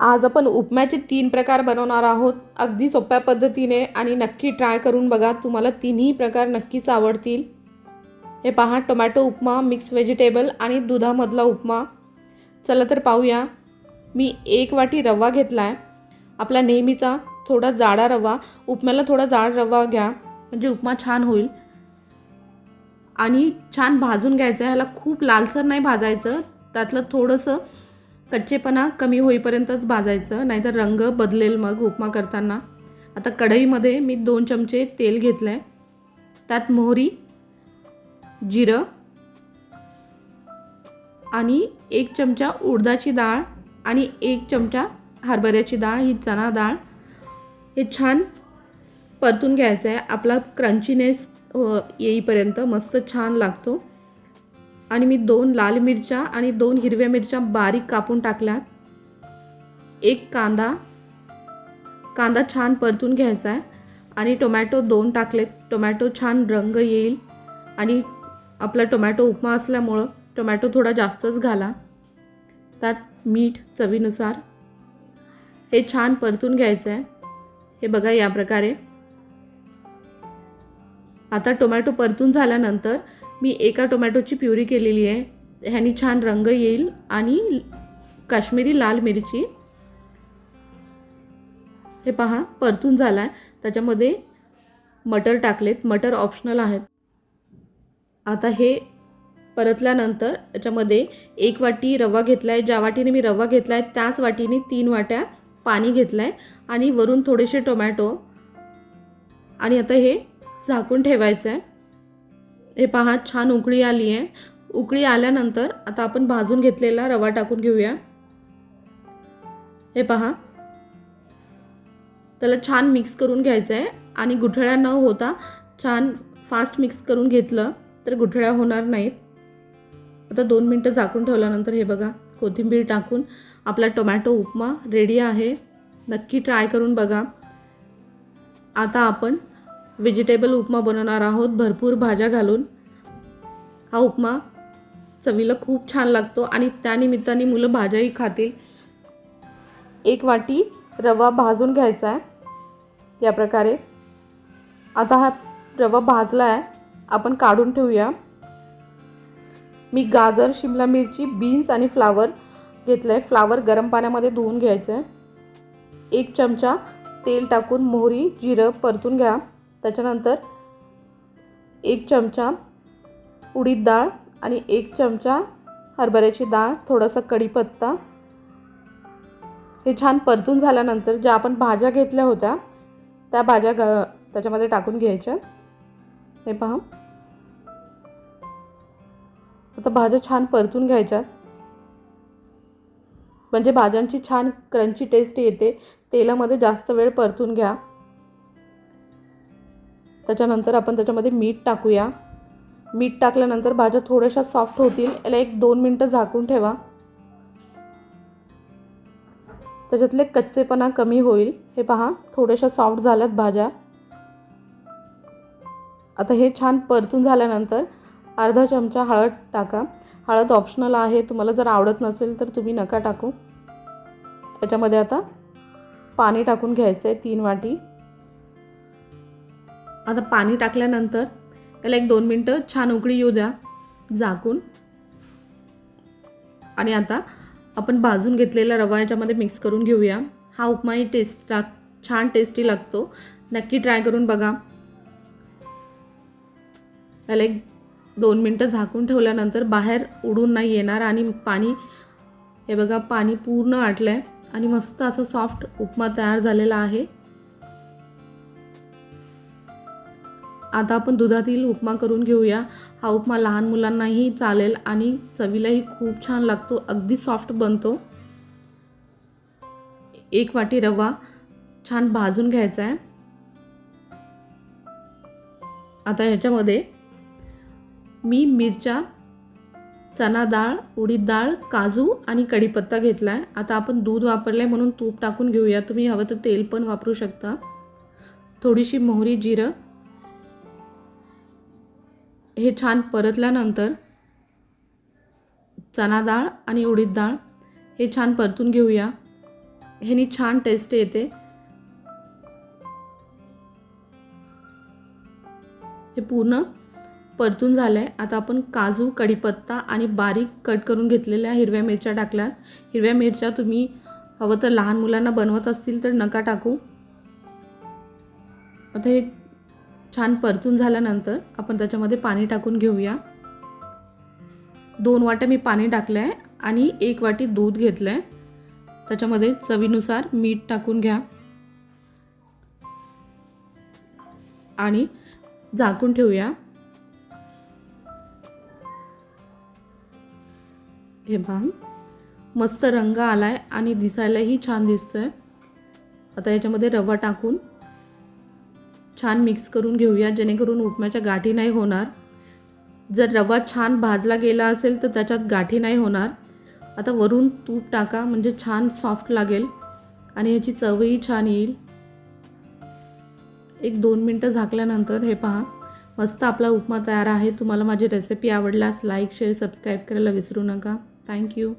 आज आपण उपम्याचे तीन प्रकार बनवणार आहोत. अगदी सोप्या पद्धतीने आणि नक्की ट्राय करून बघा तुम्हाला तिन्ही प्रकार नक्कीच आवडतील. हे पहा टोमॅटो उपमा मिक्स व्हेजिटेबल आणि दुधामधला उपमा. चला तर पाहूया. मी एक वाटी रवा घेतला आहे आपला नेहमीचा थोडा जाडा रवा. उपम्याला थोडा जाड रवा घ्या म्हणजे उपमा छान होईल. आणि छान भाजून घ्यायचं आहे. ह्याला खूप लालसर नाही भाजायचं. त्यातलं थोडंसं कच्चेपणा कमी होईपर्यंतच भाजायचं नाहीतर रंग बदलेल मग उपमा करताना. आता कढईमध्ये मी दोन चमचे तेल घेतलं आहे त्यात मोहरी जिरं आणि एक चमचा उडदाची डाळ आणि एक चमचा हरभऱ्याची डाळ ही चणा डाळ. हे छान परतून घ्यायचं आहे आपला क्रंचीनेस येईपर्यंत मस्त छान लागतो. आणि मी दोन लाल मिरच्या आणि दोन हिरव्या मिरच्या बारीक कापून टाकल्यात. एक कांदा कांदा छान परतून घ्यायचा आहे आणि टोमॅटो दोन टाकलेत टोमॅटो छान रंग येईल आणि आपला टोमॅटो उपमा असल्यामुळं टोमॅटो थोडा जास्तच घाला. त्यात मीठ चवीनुसार. हे छान परतून घ्यायचं आहे. हे बघा या प्रकारे. आता टोमॅटो परतून झाल्यानंतर मी एका टोमॅटोची प्युरी केलेली आहे. ह्यानी छान रंग येईल आणि काश्मीरी लाल मिरची. हे पहा परतून झाला आहे त्याच्यामध्ये मटर टाकलेत. मटर ऑप्शनल आहेत. आता हे परतल्यानंतर याच्यामध्ये एक वाटी रवा घेतला आहे ज्या वाटीने मी रवा घेतला आहे त्याच वाटीने तीन वाट्या पाणी घेतलं आहे आणि वरून थोडेसे टोमॅटो. आणि आता हे झाकून ठेवायचं आहे हे पहा छान उकळी आली आहे. उकळी आल्यानंतर आता आपण भाजून घेतलेला रवा टाकून घेऊया. हे पहा. त्याला छान मिक्स करून घ्यायचं आहे आणि गुठळ्या न होता छान फास्ट मिक्स करून घेतलं तर गुठळ्या होणार नाहीत. आता दोन मिनटं झाकून ठेवल्यानंतर हे बघा कोथिंबीर टाकून आपला टोमॅटो उपमा रेडी आहे. नक्की ट्राय करून बघा. आता आपण व्हेजिटेबल उपमा बनवणार आहोत. भरपूर भाज्या घालून. हा उपमा चवीला खूप छान लागतो आणि त्यानिमित्ताने मुलं भाज्याही खातील. एक वाटी रवा भाजून घ्यायचा आहे. या प्रकारे. आता हा रवा भाजला आहे आपण काढून ठेवूया. मी गाजर शिमला मिरची बीन्स आणि फ्लावर घेतलं आहे फ्लावर गरम पाण्यामध्ये धुवून घ्यायचं आहे एक चमचा तेल टाकून मोहरी जिरं परतून घ्या. त्याच्यानंतर एक चमचा उडीद डाळ आणि एक चमचा हरभऱ्याची डाळ थोडासा कढीपत्ता. हे छान परतून झाल्यानंतर ज्या आपण भाज्या घेतल्या होत्या त्या भाज्या ग त्याच्यामध्ये टाकून घ्यायच्या. हे पहा. आता भाज्या छान परतून घ्यायच्यात म्हणजे भाज्यांची छान क्रंची टेस्ट येते. तेलामध्ये जास्त वेळ परतून घ्या. त्याच्यानंतर आपण त्याच्यामध्ये मीठ टाकूया. मीठ टाकल्यानंतर भाज्या थोड्याशा सॉफ्ट होतील. याला एक दोन मिनटं झाकून ठेवा. त्याच्यातले कच्चेपणा कमी होईल. हे पहा थोड्याशा सॉफ्ट झाल्यात भाज्या. आता हे छान परतून झाल्यानंतर अर्धा चमचा हळद टाका. हळद ऑप्शनल आहे. तुम्हाला जर आवडत नसेल तर तुम्ही नका टाकू. त्याच्यामध्ये आता पाणी टाकून घ्यायचं आहे तीन वाटी. आता पाणी टाकल्यानंतर त्याला एक दोन मिनटं छान उकळी येऊ द्या झाकून. आणि आता आपण भाजून घेतलेला रवा याच्यामध्ये मिक्स करून घेऊया. हा उपमाही टेस्ट लाग छान टेस्टी लागतो. नक्की ट्राय करून बघा. त्याला एक दोन मिनटं झाकून ठेवल्यानंतर बाहेर उडून नाही येणार आणि पाणी हे बघा पाणी पूर्ण आटलं आहे आणि मस्त असं सॉफ्ट उपमा तयार झालेला आहे. आता आपण दुधातील उपमा करून घेऊया. हा उपमा लहान मुलांनाही चालेल आणि चवीलाही खूप छान लागतो. अगदी सॉफ्ट बनतो. एक वाटी रवा छान भाजून घ्यायचा आहे आता ह्याच्यामध्ये मी मिरच्या चना डाळ उडीद डाळ काजू आणि कढीपत्ता घेतला आहे आता आपण दूध वापरलं आहे म्हणून तूप टाकून घेऊया. तुम्ही हवं तर तेल पण वापरू शकता. थोडीशी मोहरी जिरं हे छान परतल्यानंतर चना डाळ आणि उडीद डाळ हे छान परतून घेऊया. ह्यानी छान टेस्ट येते. हे पूर्ण परतून झालं आहे आता आपण काजू कढीपत्ता आणि बारीक कट करून घेतलेल्या हिरव्या मिरच्या टाकल्यात. हिरव्या मिरच्या तुम्ही हवं तर लहान मुलांना बनवत असतील तर नका टाकू. आता हे छान परतून झाल्यानंतर आपण त्याच्यामध्ये पाणी टाकून घेऊया. दोन वाट्या मी पाणी टाकलं आहे आणि एक वाटी दूध घेतलं आहे त्याच्यामध्ये चवीनुसार मीठ टाकून घ्या. आणि झाकून ठेवूया. हे पहा मस्त रंग आलाय आणि दिसायलाही छान दिसतोय. आता याच्यामध्ये रवा टाकून छान मिक्स करून घेऊया जेणेकरून उपम्याच्या गाठी नाही होणार. जर रवा छान भाजला गेला असेल तर त्याच्यात गाठी नाही होणार. आता वरून तूप टाका म्हणजे छान सॉफ्ट लागेल. आणि ह्याची चवही छान येईल. एक दोन मिनटं झाकल्यानंतर हे पहा मस्त आपला उपमा तयार आहे. तुम्हाला माझी रेसिपी आवडल्यास लाईक शेअर सबस्क्राईब करायला विसरू नका. थँक्यू